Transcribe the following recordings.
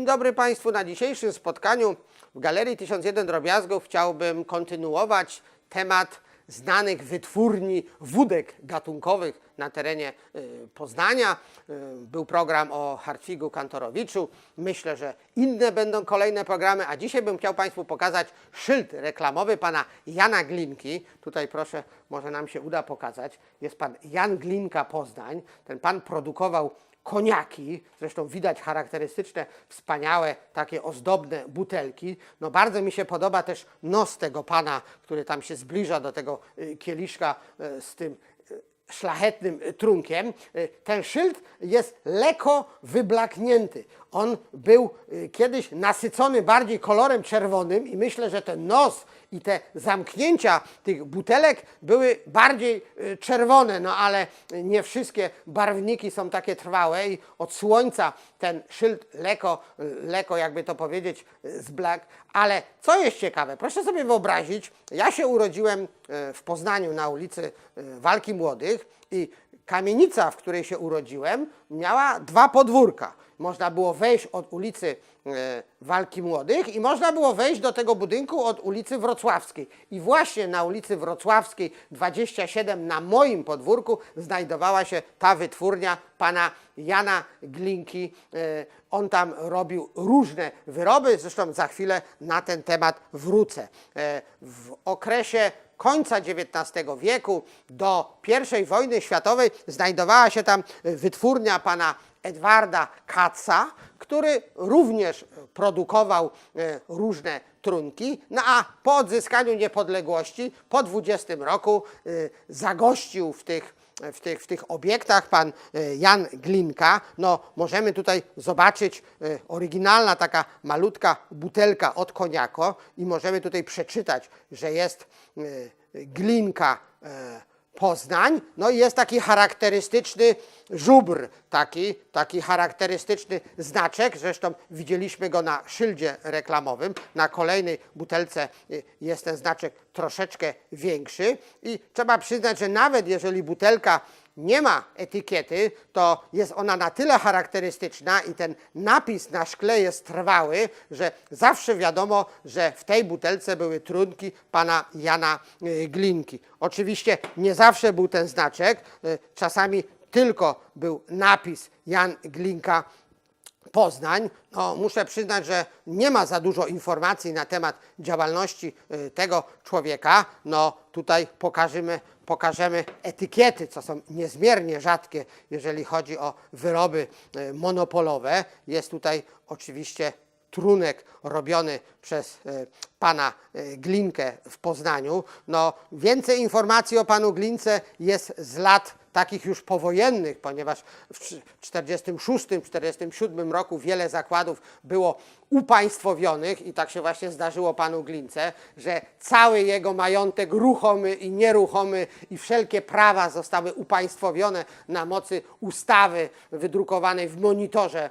Dzień dobry Państwu. Na dzisiejszym spotkaniu w Galerii 1001 Drobiazgów chciałbym kontynuować temat znanych wytwórni wódek gatunkowych na terenie y, Poznania. Y, Był program o Hartwigu Kantorowiczu. Myślę, że inne będą kolejne programy, a dzisiaj bym chciał Państwu pokazać szyld reklamowy pana Jana Glinki. Tutaj proszę, może nam się uda pokazać. Jest pan Jan Glinka Poznań. Ten pan produkował koniaki, zresztą widać charakterystyczne, wspaniałe, takie ozdobne butelki. No bardzo mi się podoba też nos tego pana, który tam się zbliża do tego y, kieliszka y, z tym y, szlachetnym trunkiem. Ten szyld jest lekko wyblaknięty. On był y, kiedyś nasycony bardziej kolorem czerwonym i myślę, że ten nos i te zamknięcia tych butelek były bardziej y, czerwone, no ale nie wszystkie barwniki są takie trwałe i od słońca ten szyld lekko, y, lekko jakby to powiedzieć, y, zblakł. Ale co jest ciekawe, proszę sobie wyobrazić, ja się urodziłem w Poznaniu na ulicy Walki Młodych i kamienica, w której się urodziłem, miała dwa podwórka. Można było wejść od ulicy e, Walki Młodych i można było wejść do tego budynku od ulicy Wrocławskiej. I właśnie na ulicy Wrocławskiej 27 na moim podwórku znajdowała się ta wytwórnia pana Jana Glinki. E, On tam robił różne wyroby, zresztą za chwilę na ten temat wrócę. E, W okresie końca XIX wieku do I wojny światowej znajdowała się tam wytwórnia pana Edwarda Katza, który również produkował e, różne trunki, no a po odzyskaniu niepodległości, po 20 roku e, zagościł w tych w tych, w tych obiektach pan e, Jan Glinka. No, możemy tutaj zobaczyć oryginalna taka malutka butelka od koniako i możemy tutaj przeczytać, że jest Glinka Poznań. No i jest taki charakterystyczny żubr, taki, taki charakterystyczny znaczek. Zresztą widzieliśmy go na szyldzie reklamowym. Na kolejnej butelce y, jest ten znaczek troszeczkę większy. I trzeba przyznać, że nawet jeżeli butelka nie ma etykiety, to jest ona na tyle charakterystyczna i ten napis na szkle jest trwały, że zawsze wiadomo, że w tej butelce były trunki pana Jana y, Glinki. Oczywiście nie zawsze był ten znaczek, y, czasami tylko był napis Jan Glinka Poznań. No, muszę przyznać, że nie ma za dużo informacji na temat działalności y, tego człowieka. No, tutaj pokażemy, pokażemy etykiety, co są niezmiernie rzadkie, jeżeli chodzi o wyroby y, monopolowe. Jest tutaj oczywiście trunek robiony przez e, pana Glinkę w Poznaniu. No, więcej informacji o panu Glince jest z lat takich już powojennych, ponieważ w 1946-1947 roku wiele zakładów było upaństwowionych i tak się właśnie zdarzyło panu Glince, że cały jego majątek ruchomy i nieruchomy i wszelkie prawa zostały upaństwowione na mocy ustawy wydrukowanej w monitorze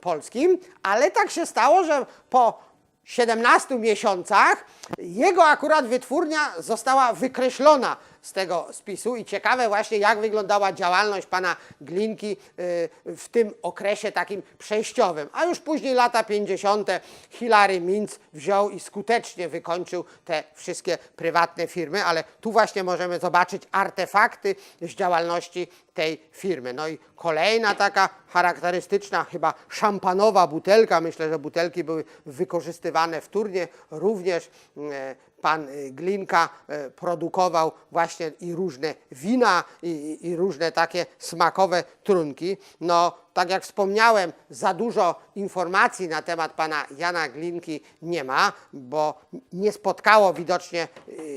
polskim, ale tak się stało, że po 17 miesiącach jego akurat wytwórnia została wykreślona z tego spisu i ciekawe właśnie jak wyglądała działalność pana Glinki y, w tym okresie takim przejściowym. A już później lata 50. Hilary Mintz wziął i skutecznie wykończył te wszystkie prywatne firmy, ale tu właśnie możemy zobaczyć artefakty z działalności tej firmy. No i kolejna taka charakterystyczna, chyba szampanowa butelka. Myślę, że butelki były wykorzystywane wtórnie. Również e, pan e, Glinka e, produkował właśnie i różne wina, i, i różne takie smakowe trunki. No, tak jak wspomniałem, za dużo informacji na temat pana Jana Glinki nie ma, bo nie spotkało widocznie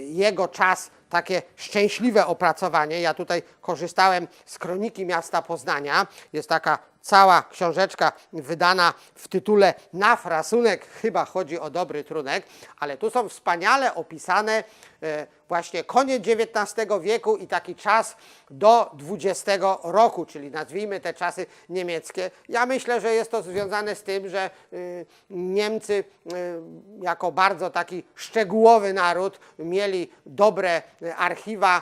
jego czas takie szczęśliwe opracowanie. Ja tutaj korzystałem z kroniki miasta Poznania. Jest taka cała książeczka wydana w tytule Na frasunek, chyba chodzi o dobry trunek, ale tu są wspaniale opisane e, właśnie koniec XIX wieku i taki czas do XX roku, czyli nazwijmy te czasy niemieckie. Ja myślę, że jest to związane z tym, że y, Niemcy y, jako bardzo taki szczegółowy naród mieli dobre y, archiwa,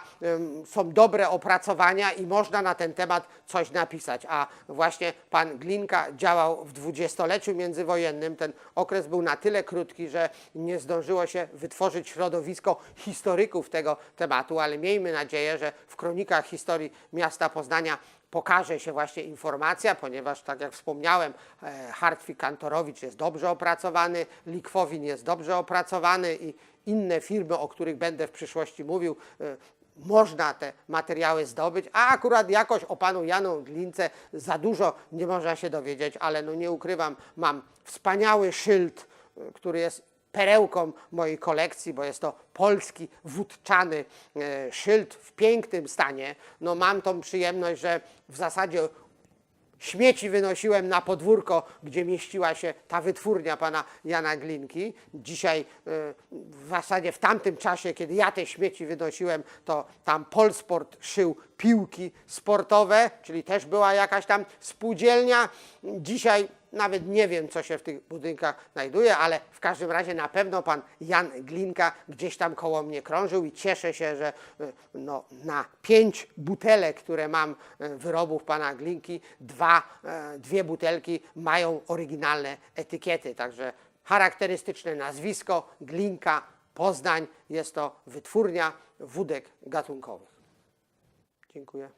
są dobre opracowania i można na ten temat coś napisać. A właśnie pan Glinka działał w dwudziestoleciu międzywojennym. Ten okres był na tyle krótki, że nie zdążyło się wytworzyć środowisko historyków tego tematu, ale miejmy nadzieję, że w kronikach historii miasta Poznania pokaże się właśnie informacja, ponieważ tak jak wspomniałem, e, Hartwig Kantorowicz jest dobrze opracowany, Likwowin jest dobrze opracowany i inne firmy, o których będę w przyszłości mówił, e, można te materiały zdobyć, a akurat jakoś o panu Janu Glince za dużo nie można się dowiedzieć, ale no nie ukrywam, mam wspaniały szyld, e, który jest perełką mojej kolekcji, bo jest to polski wódczany e, szyld w pięknym stanie. No mam tą przyjemność, że w zasadzie śmieci wynosiłem na podwórko, gdzie mieściła się ta wytwórnia pana Jana Glinki. Dzisiaj e, w zasadzie w tamtym czasie, kiedy ja te śmieci wynosiłem, to tam Polsport szył piłki sportowe, czyli też była jakaś tam spółdzielnia. Dzisiaj nawet nie wiem, co się w tych budynkach znajduje, ale w każdym razie na pewno pan Jan Glinka gdzieś tam koło mnie krążył i cieszę się, że e, no, na pięć butelek, które mam e, wyrobów pana Glinki, dwa, e, dwie butelki mają oryginalne etykiety. Także charakterystyczne nazwisko Glinka Poznań jest to wytwórnia wódek gatunkowych. Dziękuję.